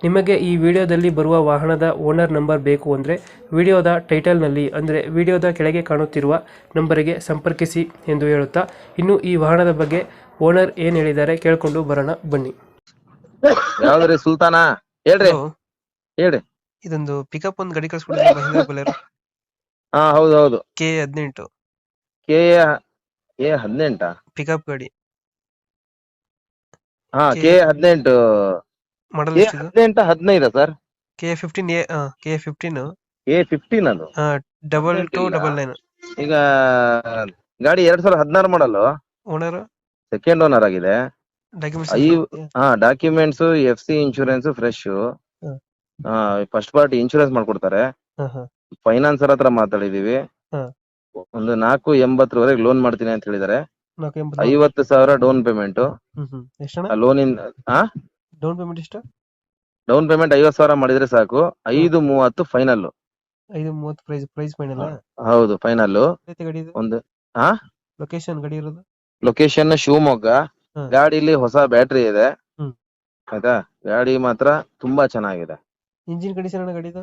ನಿಮಗೆ ಈ ವಿಡಿಯೋದಲ್ಲಿ ಬರುವ ವಾಹನದ ಓನರ್ ನಂಬರ್ ಬೇಕು ಅಂದರೆ ವಿಡಿಯೋದ ಟೈಟಲ್ನಲ್ಲಿ ಅಂದರೆ ವಿಡಿಯೋದ ಕೆಳಗೆ ಕಾಣುತ್ತಿರುವ ನಂಬರಿಗೆ ಸಂಪರ್ಕಿಸಿ ಎಂದು ಹೇಳುತ್ತಾ ಇನ್ನು ಈ ವಾಹನದ ಬಗ್ಗೆ ಓನರ್ ಏನು ಹೇಳಿದ್ದಾರೆ ಕೇಳಿಕೊಂಡು ಬರೋಣ ಬನ್ನಿ. ಯಾವ್ದ್ರಿ ಸುಲ್ತಾನ? ಹೇಳ್ರಿ. ಹೇಳ್ರಿ. ಇದೊಂದು ಪಿಕಪ್ ಒಂದು ಗಾಡಿ ಕಳಿಸ್ಕೊಡಿದ್ರೆ ಬಲೇರೋ ಹಾ ಹೌದು ಹೌದು. ಕೆ ಹದಿನೆಂಟು. ಕೆ ಎ ಹದಿನೆಂಟ? ಪಿಕಪ್ ಗಾಡಿ. ಹಾ ಕೆ ಹದಿನೆಂಟು. ಮಾಡಲ್ ಹದಿನೆಂಟ ಹದಿನೈದ sir. K fifteen A K fifteen A fifteen ಅದು. ಡಬಲ್ ಟು ಡಬಲ್ ನೈನ್ ಈಗ ಗಾಡಿ ಎರಡ್ ಸಾವಿರದ ಹದಿನಾರು ಮಾಡಲ್ ಓನರ್ ಸೆಕೆಂಡ್ ಓನರ್ ಆಗಿದೆ. ಡಾಕ್ಯುಮೆಂಟ್ಸ್ ಹಾ documents F C insurance fresh. First party insurance ಮಾಡ್ಕೊಡ್ತಾರೆ. ಫೈನಾನ್ಸರ್ ಹತ್ರ ಮಾತಾಡಿದೀವಿ. ಒಂದು ನಾಲ್ಕು ಎಂಬತ್ತರವರೆಗೆ ಲೋನ್ ಮಾಡ್ತೀನಿ ಅಂತ ಹೇಳಿದಾರೆ ಐವತ್ತು ಸಾವಿರ down payment loan in down payment ಎಷ್ಟು? ಡೌನ್ ಪೇಮೆಂಟ್ ಐವತ್ ಸಾವಿರ ಮಾಡಿದ್ರೆ ಸಾಕು. ಐದು ಮೂವತ್ತು ಫೈನಲ್ ಐದು ಮೂವತ್ತು ಪ್ರೈಸ್ ಪ್ರೈಸ್ ಫೈನಲ್ ಹೌದು ಫೈನಲ್ ಒಂದು ಇದು? ಒಂದು ಲೊಕೇಶನ್ ಗಡಿ ಇರೋದು? ಲೊಕೇಶನ್ ಶಿವಮೊಗ್ಗ. ಗಾಡಿ ಗಾಡಿಲಿ ಹೊಸ ಬ್ಯಾಟ್ರಿ ಇದೆ. ಹ್ಮ್. ಆಯ್ತಾ? ಗಾಡಿ ಮಾತ್ರ ತುಂಬಾ ಚೆನ್ನಾಗಿದೆ. ಇಂಜಿನ್ ಕಂಡೀಷನ್ ಅಣ್ಣ ಗಾಡಿದು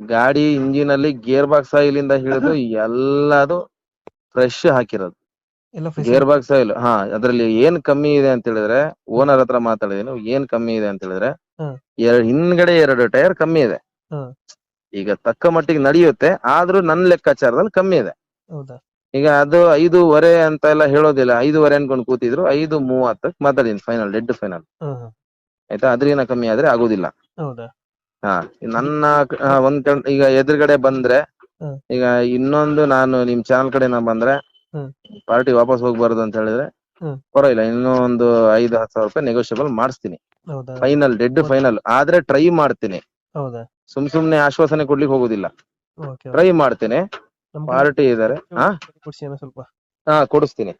ಗಾಡಿ ಇಂಜಿನ್ ಅಲ್ಲಿ ಗೇರ್ ಬಾಕ್ಸ್ ಆಯಿಲ್ ಇಂದ ಹಿಡಿದು ಎಲ್ಲದು ಫ್ರೆಶ್ ಹಾಕಿರೋದು. ಗೇರ್ ಬಾಕ್ಸ್ ಆಯಿಲ್ ಹಾ ಅದ್ರಲ್ಲಿ ಏನ್ ಕಮ್ಮಿ ಇದೆ ಅಂತ ಹೇಳಿದ್ರೆ ಓನರ್ ಹತ್ರ ಮಾತಾಡಿದೀನಿ ಏನ್ ಕಮ್ಮಿ ಇದೆ ಅಂತ ಹೇಳಿದ್ರೆ. ಎರಡ್ ಹಿಂದ್ಗಡೆ ಎರಡು ಟೈರ್ ಕಮ್ಮಿ ಇದೆ. ಈಗ ತಕ್ಕ ಮಟ್ಟಿಗೆ ನಡೆಯುತ್ತೆ ಆದ್ರೂ ನನ್ ಲೆಕ್ಕಾಚಾರದಲ್ಲಿ ಕಮ್ಮಿ ಇದೆ. ಈಗ ಅದು ಐದೂವರೆ ಅಂತ ಎಲ್ಲ ಹೇಳೋದಿಲ್ಲ ಐದೂವರೆ ಅನ್ಕೊಂಡು ಕೂತಿದ್ರು ಐದು ಮೂವತ್ತಕ್ಕೆ ಮಾತಾಡಿದೀನಿ ಫೈನಲ್ ಡೆಡ್ ಫೈನಲ್. ಆಯ್ತಾ? ಅದ್ರಿಗಿನ ಕಮ್ಮಿ ಆದ್ರೆ ಆಗುದಿಲ್ಲ. ಹಾ ನನ್ನ ಒಂದ್ ಈಗ ಎದುರುಗಡೆ ಬಂದ್ರೆ ಈಗ ಇನ್ನೊಂದು ನಾನು ನಿಮ್ ಚಾನಲ್ ಕಡೆ ನಾ ಬಂದ್ರೆ. ಪಾರ್ಟಿ ವಾಪಸ್ ಹೋಗ್ಬಾರ್ದು ಅಂತ ಹೇಳಿದ್ರೆ. ಪರವಾಗಿಲ್ಲ ಇನ್ನೂ ಒಂದು ಐದು ಹತ್ತು ಸಾವಿರ ರೂಪಾಯಿ ನೆಗೋಷಿಯಬಲ್ ಮಾಡಿಸ್ತೀನಿ. ಹೌದಾ? ಫೈನಲ್ ಡೆಡ್ ಫೈನಲ್ ಆದ್ರೆ ಟ್ರೈ ಮಾಡ್ತೀನಿ. ಹೌದಾ? ಸುಮ್ ಸುಮ್ನೆ ಆಶ್ವಾಸನೆ ಕೊಡ್ಲಿಕ್ಕೆ ಹೋಗುದಿಲ್ಲ. ಓಕೆ ಟ್ರೈ ಮಾಡ್ತೀನಿ. ಪಾರ್ಟಿ ಇದಾರೆ. ಹಾ ಸ್ವಲ್ಪ. ಹಾ ಕೊಡಿಸ್ತೀನಿ.